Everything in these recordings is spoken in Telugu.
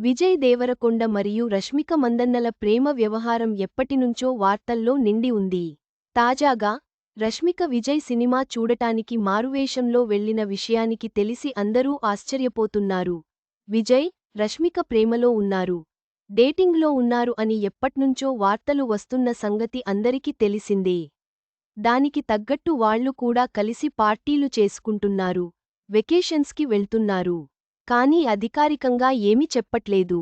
విజయ్ దేవరకొండ మరియు రష్మిక మందన్నల ప్రేమ వ్యవహారం ఎప్పటినుంచో వార్తల్లో నిండి ఉంది. తాజాగా రష్మిక విజయ్ సినిమా చూడటానికి మారువేషంలో వెళ్ళిన విషయానికి తెలిసి అందరూ ఆశ్చర్యపోతున్నారు. విజయ్ రష్మిక ప్రేమలో ఉన్నారు. డేటింగ్లో ఉన్నారు అని ఎప్పట్నుంచో వార్తలు వస్తున్న సంగతి అందరికీ తెలిసిందే. దానికి తగ్గట్టు వాళ్ళు కూడా కలిసి పార్టీలు చేసుకుంటున్నారు. వెకేషన్స్కి వెళ్తున్నారు. కానీ అధికారికంగా ఏమీ చెప్పట్లేదు.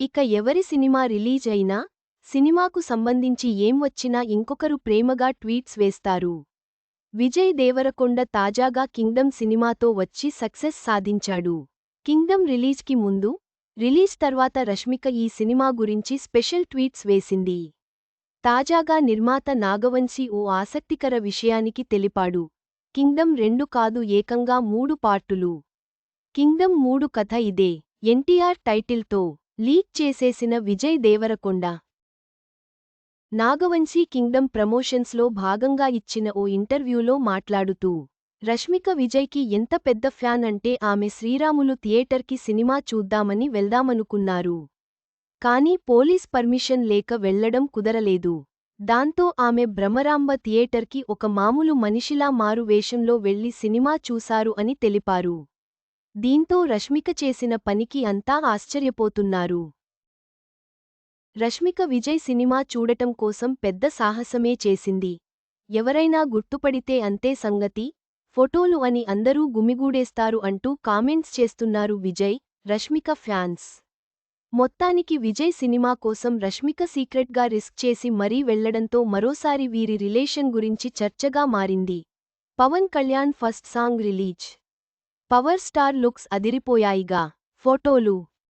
ఇక ఎవరి సినిమా రిలీజ్ అయినా సినిమాకు సంబంధించి ఏం వచ్చినా ఇంకొకరు ప్రేమగా ట్వీట్స్ వేస్తారు. విజయ్ దేవరకొండ తాజాగా కింగ్డమ్ సినిమాతో వచ్చి సక్సెస్ సాధించాడు. కింగ్డమ్ రిలీజ్కి ముందు రిలీజ్ తర్వాత రష్మిక ఈ సినిమా గురించి స్పెషల్ ట్వీట్స్ వేసింది. తాజాగా నిర్మాత నాగవంశీ ఓ ఆసక్తికర విషయానికి తెలిపాడు. కింగ్డమ్ రెండు కాదు ఏకంగా మూడు పార్టులు. కింగ్డమ్ మూడు కథ ఇదే. ఎన్టీఆర్ టైటిల్తో లీక్ చేసేసిన విజయ్ దేవరకొండ. నాగవంశీ కింగ్డమ్ ప్రమోషన్స్లో భాగంగా ఇచ్చిన ఓ ఇంటర్వ్యూలో మాట్లాడుతూ రష్మిక విజయ్కి ఎంత పెద్ద ఫ్యాన్ అంటే ఆమె శ్రీరాములు థియేటర్కి సినిమా చూద్దామని వెళ్దామనుకున్నారు. కానీ పోలీస్ పర్మిషన్ లేక వెళ్ళడం కుదరలేదు. దాంతో ఆమె భ్రమరాంబ థియేటర్కి ఒక మామూలు మనిషిలా మారు వేషంలో వెళ్ళి సినిమా చూశారు అని తెలిపారు. దీంతో రష్మిక చేసిన పనికి అంతా ఆశ్చర్యపోతున్నారు. రష్మిక విజయ్ సినిమా చూడటం కోసం పెద్ద సాహసమే చేసింది. ఎవరైనా గుర్తుపడితే అంతే సంగతి ఫోటోలు అని అందరూ గుమిగూడేస్తారు అంటూ కామెంట్స్ చేస్తున్నారు విజయ్ రష్మిక ఫ్యాన్స్. మొత్తానికి విజయ్ సినిమా కోసం రష్మిక సీక్రెట్గా రిస్క్ చేసి మరీ వెళ్ళడంతో మరోసారి వీరి రిలేషన్ గురించి చర్చగా మారింది. Pawan Kalyan first song release. Power star looks అదిరిపోయాయిగా. ఫోటోలు